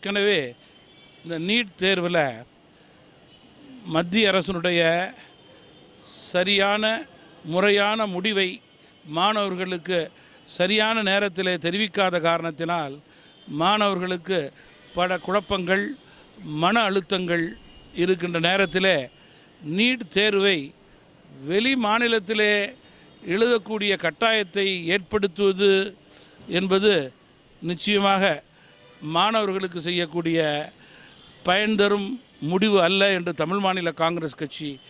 ஏற்கனவே இந்த நீட் தேர்வில் மத்திய அரசினுடைய சரியான முறையான முடிவை மாணவர்களுக்கு சரியான நேரத்தில் தெரிவிக்காத காரணத்தினால் மாணவர்களுக்கு பல குழப்பங்கள் மன அழுத்தங்கள் இருக்கின்ற நேரத்தில் நீட் தேர்வை வெளி மாநிலத்திலே எழுதக்கூடிய கட்டாயத்தை ஏற்படுத்துவது என்பது நிச்சயமாக மாணவர்களுக்கு செய்யக்கூடிய பயன் தரும் முடிவு அல்ல என்று தமிழ் மாநில காங்கிரஸ் கட்சி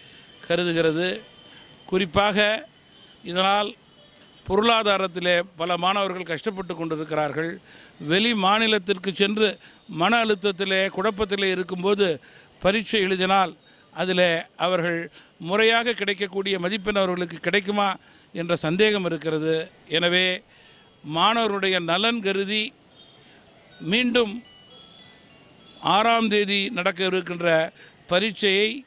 கருதுகிறது. குறிப்பாக இதனால் பொருளாதாரத்திலே பல மாணவர்கள் கஷ்டப்பட்டு கொண்டிருக்கிறார்கள். வெளி மாநிலத்திற்கு சென்று மன அழுத்தத்திலே குழப்பத்திலே இருக்கும்போது பரீட்சை எழுதினால் அதில் அவர்கள் முறையாக கிடைக்கக்கூடிய மதிப்பெண் அவர்களுக்கு கிடைக்குமா என்ற சந்தேகம் இருக்கிறது. எனவே மாணவருடைய நலன் கருதி மீண்டும் ஆறாம் தேதி நடக்க இருக்கின்ற பரீட்சையை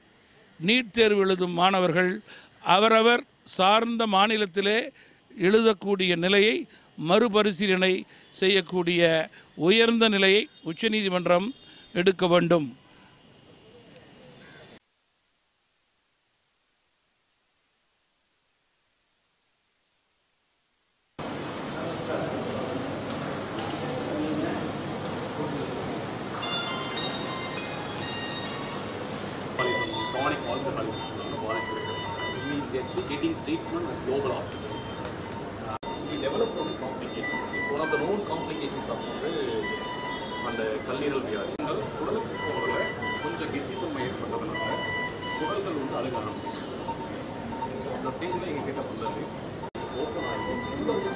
நீட் தேர்வு எழுதும் மாணவர்கள் அவரவர் சார்ந்த மாநிலத்திலே எழுதக்கூடிய நிலையை மறுபரிசீலனை செய்யக்கூடிய உயர்ந்த நிலையை உச்சநீதிமன்றம் எடுக்க வேண்டும். Chronic alcoholism, alcoholism. It means they actually getting treatment at global hospital. We develop known complications. It's one of the known complications of வந்து அந்த கல்லீரல் வியாதி குடலுக்கு போகிறதுல கொஞ்சம் கெட்டித்தன்மை ஏற்பட்டதுனால குடல்கள் வந்து அழுக ஆரம்பிச்சு ஸோ அந்த ஸ்டேஜில் எங்கள் கிட்ட வந்தது ஓப்பன் ஆச்சு